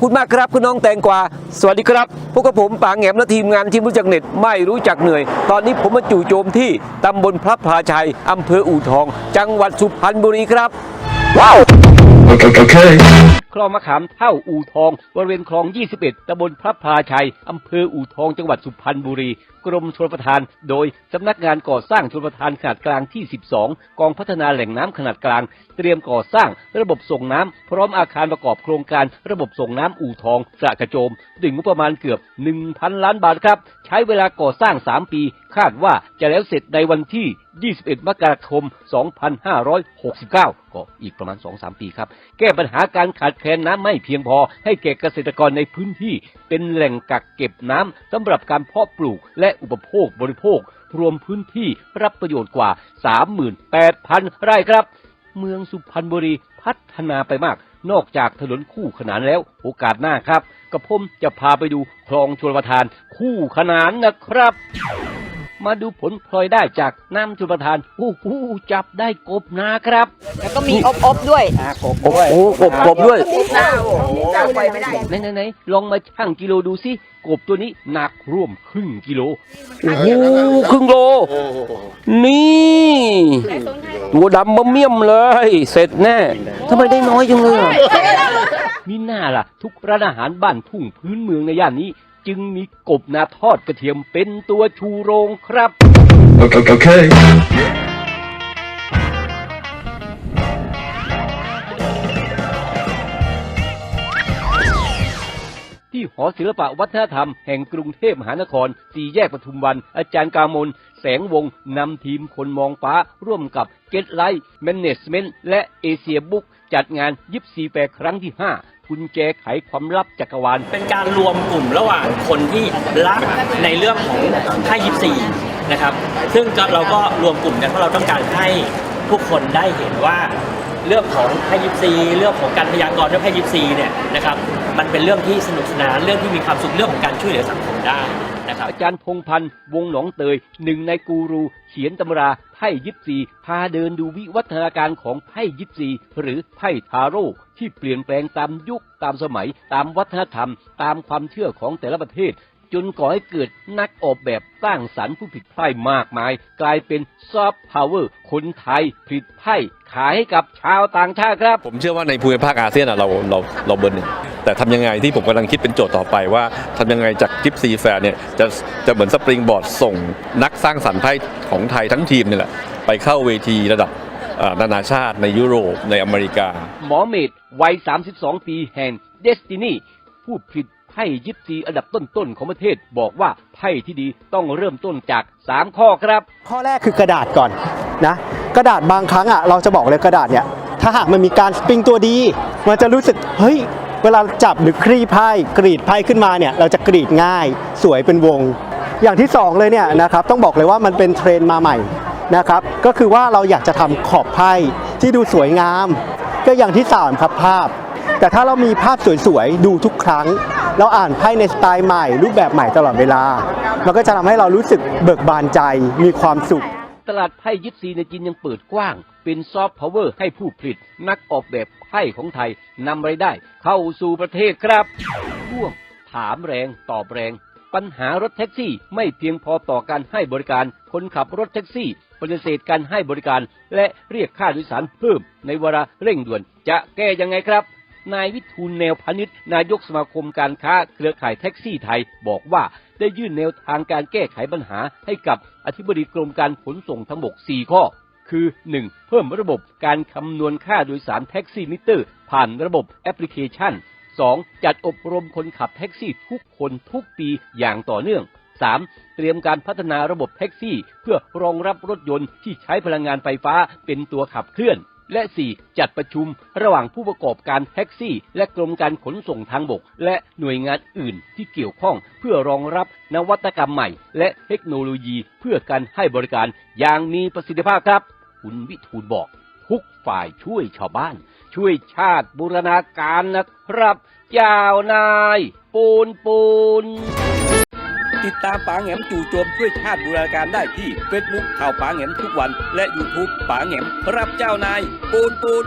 คุณมากครับคุณน้องแตงกวา สวัสดีครับ พวกกับผมปางแหงมและทีมงานที่รู้จักเน็ตไม่รู้จักเหนื่อย ตอนนี้ผมมาจู่โจมที่ตำบลพระพลาชัยอำเภออู่ทอง จังหวัดสุพรรณบุรีครับ ว้าว คลองมะขามเท่าอู่ทอง บริเวณคลอง 21 ตำบลพระพาชัย อำเภออู่ทอง จังหวัดสุพรรณบุรี กรมชลประทาน โดยสำนักงานก่อสร้างชลประทานขนาดกลางที่ 12 กองพัฒนาแหล่งน้ำขนาดกลาง เตรียมก่อสร้างระบบส่งน้ำ พร้อมอาคารประกอบโครงการระบบส่งน้ำอู่ทองสระกระโจมด้วยงบประมาณเกือบ 1,000 ล้านบาทครับ ใช้เวลาก่อสร้าง 3 ปี คาดว่าจะแล้วเสร็จในวันที่ 21 มกราคม 2569 ก็อีกประมาณ 2-3 ปีครับแก้ปัญหาการขาดแคลนน้ำไม่เพียงพอ ให้แก่เกษตรกรในพื้นที่ เป็นแหล่งกักเก็บน้ำสำหรับการเพาะปลูกและอุปโภคบริโภค รวมพื้นที่รับประโยชน์กว่า 38,000 ไร่ครับ เมืองสุพรรณบุรีพัฒนาไปมาก นอกจากถนนคู่ขนานแล้ว โอกาสหน้าครับกระผมจะพาไปดูคลองชลประทานคู่ขนานนะครับ มาดูผลพลอยได้จากน้ำชลประทานโอ้โหจับได้กบนาครับ แล้วก็มีอบอบๆด้วยกบโอ้โหกบกบด้วยไปไม่ได้ไหนไหนไหนลองมาชั่งกิโลดูสิกบตัวนี้หนักร่วมครึ่งกิโลโอ้โหครึ่งโลนี่ ตัวดำมะเมี่ยมเลย เสร็จแน่ทำไมได้น้อยจังเลยอะ มีหน้าล่ะ ทุกร้านอาหารบ้านทุ่งพื้นเมืองในย่านนี้ จึงมีกบนาทอดกระเทียมเป็นตัวชูโรงครับ Okay, okay. ที่หอศิลปะวัฒนธรรมแห่งกรุงเทพมหานคร สี่แยกปทุมวัน อาจารย์กามล แสงวงศ์นำทีมคนมองฟ้า ร่วมกับ Get Light Management และเอเชียบุ๊กจัดงานยิปซีแปรครั้งที่ 5 กุญแจไขความลับจักรวาล เป็นการรวมกลุ่มระหว่างคนที่รักในเรื่องของไพ่ยิปซีนะครับ ซึ่งเราก็รวมกลุ่มกันเพราะเราต้องการให้ทุกคนได้เห็นว่าเรื่องของไพ่ยิปซีเรื่องของการพยากรณ์ด้วยไพ่ยิปซีเนี่ยนะครับมันเป็นเรื่องที่สนุกสนานเรื่องที่มีความสุขเรื่องของการช่วยเหลือสังคมได้ นะครับ อาจารย์พงพันธ์วงหนองเตยหนึ่งในกูรู เขียนตำราไพ่ยิปซีพาเดินดูวิวัฒนาการของไพ่ยิปซีหรือไพ่ทาโร่ที่เปลี่ยนแปลงตามยุคตามสมัย ตามวัฒนธรรม ตามความเชื่อของแต่ละประเทศ จนก่อให้เกิดนักออกแบบสร้างสรรค์ผู้ผลิตไพ่มากมาย กลายเป็นซอฟต์พาวเวอร์คนไทยผลิตไพ่ขายให้กับชาวต่างชาติครับ ผมเชื่อว่าในภูมิภาคอาเซียนอะเราเราเราเบอร์หนึ่งแต่ทำยังไงที่ผมกำลังคิดเป็นโจทย์ต่อไปว่าทำยังไงจากจิปซีแฟร์เนี่ยจะจะเหมือนสปริงบอร์ดส่งนักสร้างสรรค์ไพ่ของไทยทั้งทีมเนี่ยแหละไปเข้าเวทีระดับอ่านานาชาติในยุโรปในอเมริกา หมอเมดวัย 32 ปีแห่งเดสตินีผู้ผลิต ไพ่ยิปซีอันดับต้นๆของประเทศบอกว่าไพ่ที่ดีต้องเริ่มต้นจาก 3 ข้อครับ ข้อแรกคือกระดาษก่อนนะกระดาษบางครั้งอะเราจะบอกเลยกระดาษเนี่ยถ้าหากมันมีการสปริงตัวดี มันจะรู้สึกเฮ้ยเวลาจับหรือคลี่ไพ่กรีดไพ่ขึ้นมาเนี่ยเราจะกรีดง่ายสวยเป็นวง อย่างที่สองเลยเนี่ยนะครับต้องบอกเลยว่ามันเป็นเทรนด์มาใหม่นะครับก็คือว่าเราอยากจะทำขอบไพ่ที่ดูสวยงาม ก็อย่างที่สามครับภาพ แต่ถ้าเรามีภาพสวยๆ ดูทุกครั้ง เราอ่านไพ่ในสไตล์ใหม่ รูปแบบใหม่ตลอดเวลา มันก็จะทำให้เรารู้สึกเบิกบานใจมีความสุข ตลาดไพ่ยิปซีในจีนยังเปิดกว้าง เป็นซอฟต์พาวเวอร์ให้ผู้ผลิต นักออกแบบไพ่ของไทยนำรายได้ เข้าสู่ประเทศครับช่วงถามแรงตอบแรง ปัญหารถแท็กซี่ไม่เพียงพอต่อการให้บริการ คนขับรถแท็กซี่ปฏิเสธการให้บริการ และเรียกค่าโดยสารเพิ่มในเวลาเร่งด่วน จะแก้ยังไงครับ นายวิทูลแนวพาณิชย์นายกสมาคมการค้าเครือข่ายแท็กซี่ไทยบอกว่าได้ยื่นแนวทางการแก้ไขปัญหาให้กับอธิบดีกรมการขนส่งทั้งหมด4ข้อ คือ 1. เพิ่มระบบการคำนวณค่าโดยสารแท็กซี่มิเตอร์ ผ่านระบบแอปพลิเคชัน 2. จัดอบรมคนขับแท็กซี่ทุกคนทุกปีอย่างต่อเนื่อง 3. เตรียมการพัฒนาระบบแท็กซี่ เพื่อรองรับรถยนต์ที่ใช้พลังงานไฟฟ้าเป็นตัวขับเคลื่อน และ 4. จัดประชุมระหว่างผู้ประกอบการแท็กซี่ และกรมการขนส่งทางบก และหน่วยงานอื่นที่เกี่ยวข้อง เพื่อรองรับนวัตกรรมใหม่ และเทคโนโลยีเพื่อการให้บริการอย่างมีประสิทธิภาพครับ คุณวิทูลบอก ทุกฝ่ายช่วยชาวบ้าน ช่วยชาติบูรณาการนะครับเจ้านาย ปูนปูน ติดตามป๋าแหงมจู่โจมช่วยชาติบูรณาการได้ที่เฟซบุ๊กข่าวป๋าแหงมทุกวัน และยูทูบป๋าแหงมรับเจ้านายปูนปูน